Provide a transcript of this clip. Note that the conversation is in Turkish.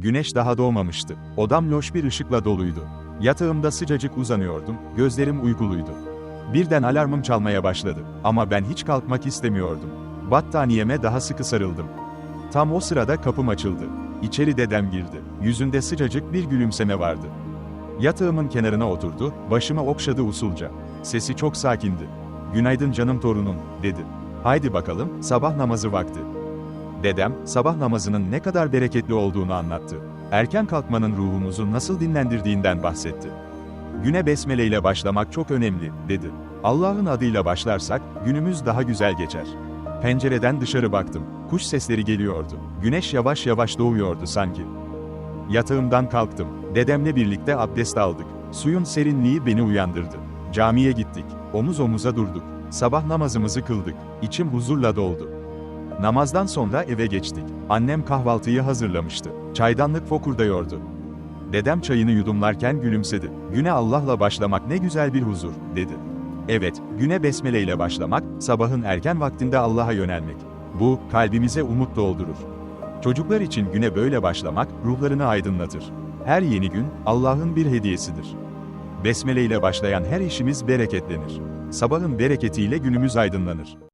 Güneş daha doğmamıştı. Odam loş bir ışıkla doluydu. Yatağımda sıcacık uzanıyordum, gözlerim uykuluydu. Birden alarmım çalmaya başladı. Ama ben hiç kalkmak istemiyordum. Battaniyeme daha sıkı sarıldım. Tam o sırada kapım açıldı. İçeri dedem girdi. Yüzünde sıcacık bir gülümseme vardı. Yatağımın kenarına oturdu, başımı okşadı usulca. Sesi çok sakindi. Günaydın canım torunum, dedi. Haydi bakalım, sabah namazı vakti. Dedem, sabah namazının ne kadar bereketli olduğunu anlattı. Erken kalkmanın ruhumuzu nasıl dinlendirdiğinden bahsetti. Güne besmele ile başlamak çok önemli, dedi. Allah'ın adıyla başlarsak, günümüz daha güzel geçer. Pencereden dışarı baktım. Kuş sesleri geliyordu. Güneş yavaş yavaş doğuyordu sanki. Yatağımdan kalktım. Dedemle birlikte abdest aldık. Suyun serinliği beni uyandırdı. Camiye gittik. Omuz omuza durduk. Sabah namazımızı kıldık. İçim huzurla doldu. Namazdan sonra eve geçtik. Annem kahvaltıyı hazırlamıştı. Çaydanlık fokurdayordu. Dedem çayını yudumlarken gülümsedi. Güne Allah'la başlamak ne güzel bir huzur, dedi. Evet, güne besmele ile başlamak, sabahın erken vaktinde Allah'a yönelmek. Bu, kalbimize umut doldurur. Çocuklar için güne böyle başlamak, ruhlarını aydınlatır. Her yeni gün, Allah'ın bir hediyesidir. Besmele ile başlayan her işimiz bereketlenir. Sabahın bereketiyle günümüz aydınlanır.